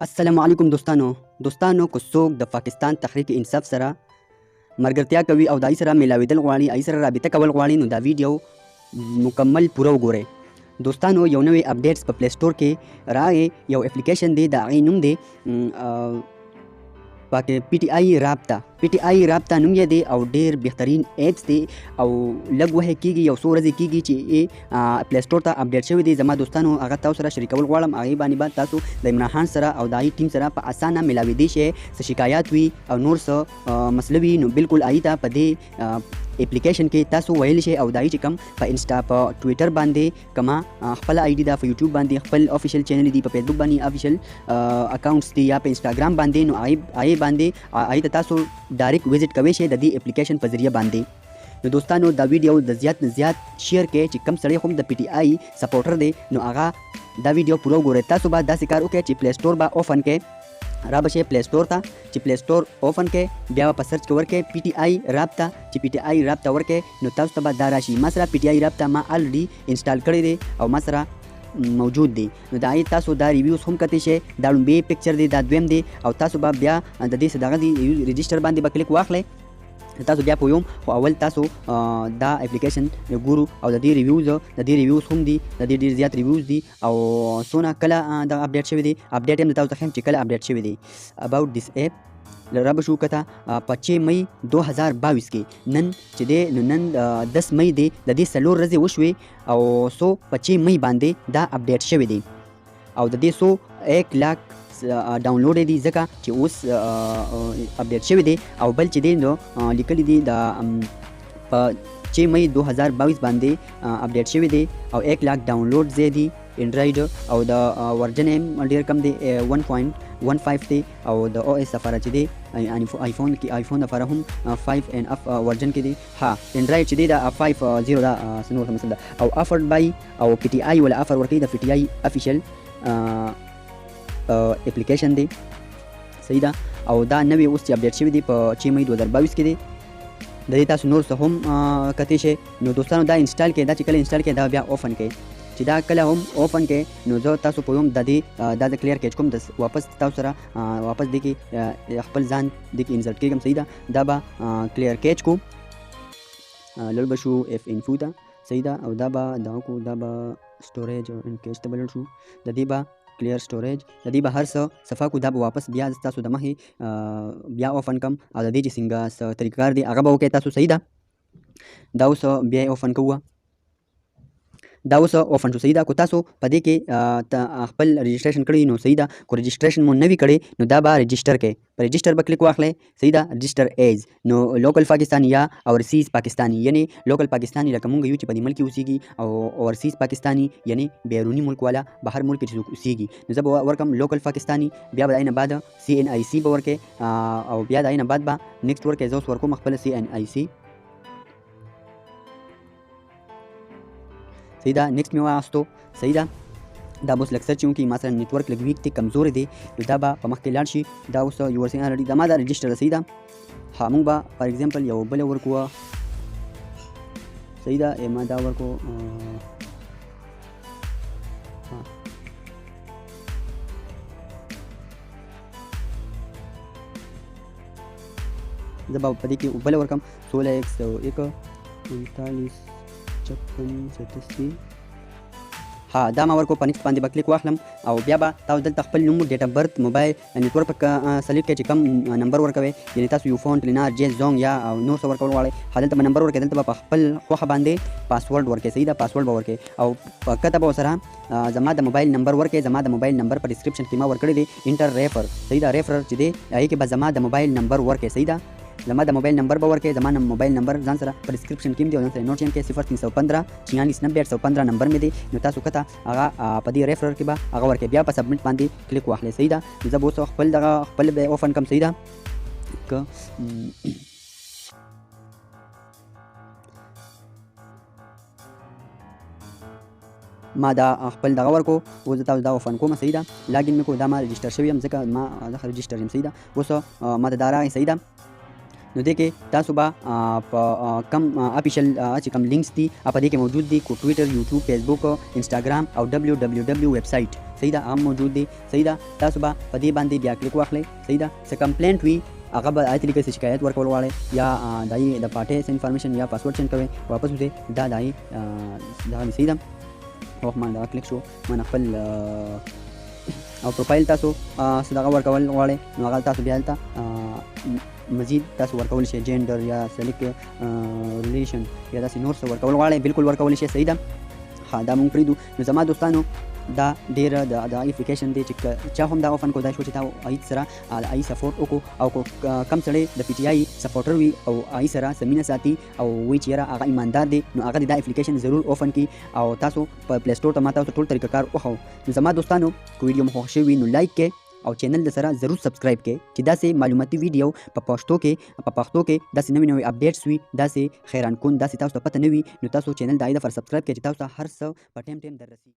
السلام علیکم دوستانو. دوستانو کو څوک د پاکستان تحریک انصاف سره مرګرتیا کوي او دای سره ملاویدل غواړي ای سره رابطه کول غواړي نو دا ویډیو مکمل پوره وګورئ دوستانو یو نوې اپډیټس په پلی سٹور کې راغی. یو اپلیکیشن دی د هغې نوم دی پاکه پی ټی آی رابطه پی ټی آی رابطه نوم یې دی او ډیر بهترین اپس دی او لږ وه کیږي یو څو ورځې کیږي چې پلی سٹور ته اپډیټ شوی دی زما دوستانو هغه تاسو سره شریکول غواړم هغې باندې به تاسو د عمران خان سره او د هغې ټیم سره په اسانه ملاویدی شئ څه شکایات وي او نور څه مسله وي نو بالکل هغې ته په دې اپلیکیشن کې تاسو ویل شي او دای چې کم په انستا په ټوئیټر باندې کما خپل آی ډی دا په یوټیوب باندې خپل افیشل چینل دی په فیسبوک باندې افیشل اکاونټس دی یا په انستګرام باندې نو آی آی باندې آی ته تاسو ډایرکټ وزټ کوي شي د دې اپلیکیشن په ذریعہ باندې. نو دوستانو دا ویډیو د زیات نه زیات شیر کړئ چې کم سړی هم د پی ټی آی سپورټر دی نو هغه دا ویډیو پوره وګورئ. تاسو به داسې کار وکړئ چې پلی سٹور به اوپن کړئ را بشي پلی سٹور ته چې پلی سٹور اوپن کې بیا په سرچ کې ورکې پی ټی آی رابطه چې پی ټی آی رابطه ورکې نو تاسو ته به دا راشي ما سره پی ټی آی رابطه ما الریډي انسټال کړی دی او ما سره موجود دی نو دا تاسو دا ریویوز هم کتئ شئ دا لومبی پکچر دی دا دویم دی او تاسو به بیا د دې دغه دی رجسټر باندې به کلیک واخلئ تاسو بیا پویم خو اول تاسو دا اپلیکیشن ګورو او د دې ریویوز د دې ریویوز هم دي د دې ډیر زیات ریویوز دي او سونه کله دا اپډیټ شوی دی؟ اپډیټ هم تاسو ته چې کله اپډیټ شوی دی. اباوت دیس اپ رب شو کته 5 مئی 2022 کې. نن چې دی نن 10 مئی دی د دې سلور ورځې وشوي او سو 5 مئی باندې دا اپډیټ شوی دی. او د دې سو 1 لاک ډاونلوډ دي ځکه چې اوس اپډیټ شوی دی او بل چې دی نو لیکلی دی د په 6 مئی 2022 باندې اپډیټ شوی دی او 1 لاک ډاونلوډ زی دی انډرایډ او د ورجن هم ډیر کم دی 1.15 دی او د او اس لپاره چې دی آیفون کې آیفون لپاره هم 5 ان اف ورجن کې دی ها انډرایډ چې دی دا 5.0 دا سنور مثلا او افرد بای او پی ټی آی ولا افر ورکی د پی ټی آی افیشل اپلیکیشن دی صحیح ده او دا نوې اوس چې اپډیټ شوی دی په 6 مئی 2022 کې دی د دې تاسو نور څه هم کتی شي نو دوستانو دا انسټال کړئ دا چې کله انسټال کړئ دا بیا اوپن کړئ چې دا کله هم اوپن کړئ نو زه تاسو په یوم د دې د کلیر کېچ کوم د واپس تاسو سره واپس دی کې خپل ځان دی کې انسرټ کېږم صحیح ده دا به کلیر کېچ کو لړ بشو اف انفو ته صحیح ده او دا به دا کو دا به سټوریج او ان کېچ ته بلل شو د دې به کلیر سټوریج د دې به هر څه صفه کو دا به واپس. بیا تاسو د مخې بیا اوپن کم. او د دې چې څنګه طریقار دی هغه به وکړئ تاسو صحیح ده. دا اوس بیا اوپن کوه دا اوس اوپن شو. صحیح ده؟ کو تاسو په دې کې خپل رجسټریشن کړی نو صحیح ده؟ کو رجسټریشن مو نوی کړی نو دا به رجسټر کې. په رجسټر به کلیک واخلئ. صحیح ده؟ رجسټر ایز نو لوکل پاکستانی یا اورسیز پاکستانی یعنی لوکل پاکستانی لکه مونږ یو چې په دې ملک اوسېږي او اورسیز پاکستانی یعنی بیرونی ملک والا بهر ملک چې اوسېږي نو زه به ورکم لوکل پاکستانی بیا به داینه بعد سی ان آی سی به ورکې او بیا داینه بعد به نیکسټ ورکې. زه اوس ورکوم خپل سی ان آی سی صحیح ده نیکس مې واستو. صحیح ده دا اوس لکسر چې کوم مثلا نتورک لګ ویک ته کمزور دی نو دا به په مخ کې لاړ شي. دا اوس یو ورسې الریډي دا ما دا رجسټر صحیح ده ها موږ به فار ایگزامپل یو بل ورکو صحیح ده ما دا ورکو زه به په دې کې بل ورکم. سوله ایکس یو 41 چپ کنی ستسي ها دا ما ورکو په نیکس باندې بکلیک واخلم. او بیا به تاسو دلته خپل نوم ډیټا برت موبایل نتورک په سلیکټ کې چې کم نمبر ورکوي یعنی تاسو یو فون تلنار جیل زونګ یا او نو څه ورکول غواړئ. هدلته به نمبر ورکړئ دلته به خپل خوخه باندې پاسورډ ورکړئ صحیح دا پاسورډ به ورکړئ او په کته به سره زما د موبایل نمبر ورکړئ زما د موبایل نمبر په ډسکرپشن کې ما ورکړی دی. انټر ریفر صحیح دا ریفر چې دی هغه کې به زما د موبایل نمبر ورکړئ صحیح دا زما د موبایل نمبر به ورکړئ زما موبایل نمبر ځان سره په ډسکرپشن کې دی او ځان سره نوٹ یم کې 0315 46 90 815 نمبر مې دی. نو تاسو کته هغه په دې ریفرر کې به هغه ورکړئ. بیا په سبمټ باندې کلیک واخلئ. صحیح ده؟ زه به اوس خپل دغه خپل به اوپن کم صحیح ده؟ که ما دا خپل دغه ورکو اوس تاسو دا اوپن کوم صحیح ده؟ لاګین مې کو دا ما رجسټر شوی یم ځکه ما دا رجسټر یم صحیح ده؟ اوس ما دا راغی صحیح ده نو دې کې تاسو به په کم اپیشل چې کم لینکس دي په دې کې موجود دي کو ټوئیټر یوټیوب فیسبوک انسټاګرام او دبلیو ویب سایت صحیح ده هم موجود دي. صحیح ده تاسو به په دې باندې بیا کلیک واخلئ. صحیح ده څه کمپلینټ وي هغه به آیت لیکل شکایت ورکول غواړي یا دای د پارټي انفارمیشن یا پاسورډ چینج کوي واپس وځي. دا دای دا صحیح ده او ما دا کلیک شو. ما خپل او پروفایل تاسو صدقه ورکول غواړئ نو هغه تاسو بیا دلته مزید تاسو ورکول شي جندر یا سلیک ریلیشن یا داسې نور څه ورکول. غواړئ بالکل ورکول شي صحیح ده. ها دا مونږ پریدو نو زما دوستانو دا ډیره د د اپلیکیشن دی چې چا هم دا اوفن کو دا شو چې تا ای سره ای سپورټ وکړو. او کم سړی د پی ټی آی سپورټر وي او ای سره سمینه ساتي او وی چې را هغه ایماندار دی نو هغه دا اپلیکیشن ضرور اوفن کی او تاسو په پلی سٹور ته ماته ټول طریقه کار وخو زما دوستانو کو ویډیو مخ شوی نو لایک کې او چینل د سره ضرور سبسکرایب کړئ چې داسې معلوماتي ویډیو په پښتو کې په پښتو کې داسې نوې نوې اپډیټس وي داسې خیران کون داسې تاسو ته پته نه وي نو تاسو چینل د آی د فر سبسکرایب کړئ چې تاسو هر څه په ټیم ټیم دررسي